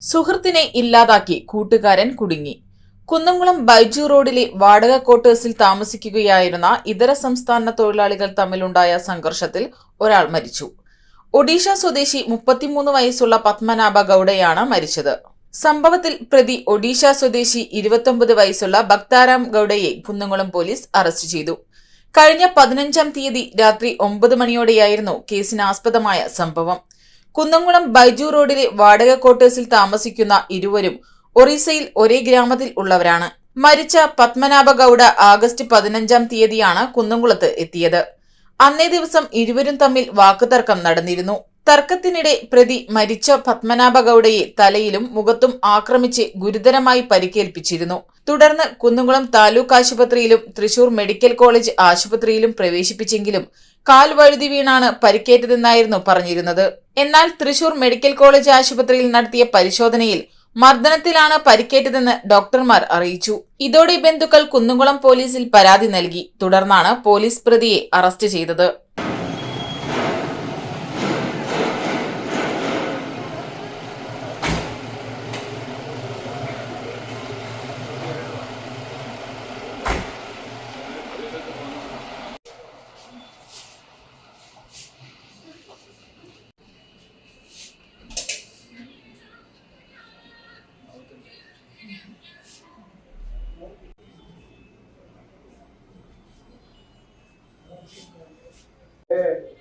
സുഹൃത്തിനെ ഇല്ലാതാക്കി കൂട്ടുകാരൻ കുടുങ്ങി. കുന്നംകുളം ബൈജു റോഡിലെ വാടക ക്വാർട്ടേഴ്സിൽ താമസിക്കുകയായിരുന്ന ഇതര സംസ്ഥാന തൊഴിലാളികൾ തമ്മിലുണ്ടായ സംഘർഷത്തിൽ ഒരാൾ മരിച്ചു. ഒഡീഷ സ്വദേശി മുപ്പത്തിമൂന്ന് വയസ്സുള്ള പത്മനാഭ ഗൌഡയാണ് മരിച്ചത്. സംഭവത്തിൽ പ്രതി ഒഡീഷ സ്വദേശി ഇരുപത്തൊമ്പത് വയസ്സുള്ള ഭക്താരാം ഗൌഡയെ കുന്നംകുളം പോലീസ് അറസ്റ്റ് ചെയ്തു. കഴിഞ്ഞ പതിനഞ്ചാം തീയതി രാത്രി ഒമ്പത് മണിയോടെയായിരുന്നു കേസിനാസ്പദമായ സംഭവം. കുന്നംകുളം ബൈജു റോഡിലെ വാടക ക്വാർട്ടേഴ്സിൽ താമസിക്കുന്ന ഇരുവരും ഒറീസയിൽ ഒരേ ഗ്രാമത്തിൽ ഉള്ളവരാണ്. മരിച്ച പത്മനാഭ ഗൌഡ ആഗസ്റ്റ് പതിനഞ്ചാം തീയതിയാണ് കുന്നംകുളത്ത് എത്തിയത്. അന്നേ ദിവസം ഇരുവരും തമ്മിൽ വാക്കുതർക്കം നടന്നിരുന്നു. തർക്കത്തിനിടെ പ്രതി മരിച്ച പത്മനാഭ ഗൌഡയെ തലയിലും മുഖത്തും ആക്രമിച്ച് ഗുരുതരമായി പരിക്കേൽപ്പിച്ചിരുന്നു. തുടർന്ന് കുന്നംകുളം താലൂക്ക് ആശുപത്രിയിലും തൃശൂർ മെഡിക്കൽ കോളേജ് ആശുപത്രിയിലും പ്രവേശിപ്പിച്ചെങ്കിലും കാൽ വഴുതി വീണാണ് പരിക്കേറ്റതെന്നായിരുന്നു പറഞ്ഞിരുന്നത്. എന്നാൽ തൃശൂർ മെഡിക്കൽ കോളേജ് ആശുപത്രിയിൽ നടത്തിയ പരിശോധനയിൽ മർദ്ദനത്തിലാണ് പരിക്കേറ്റതെന്ന് ഡോക്ടർമാർ അറിയിച്ചു. ഇതോടെ ബന്ധുക്കൾ കുന്നുകുളം പോലീസിൽ പരാതി നൽകി. തുടർന്നാണ് പോലീസ് പ്രതിയെ അറസ്റ്റ് ചെയ്തത്.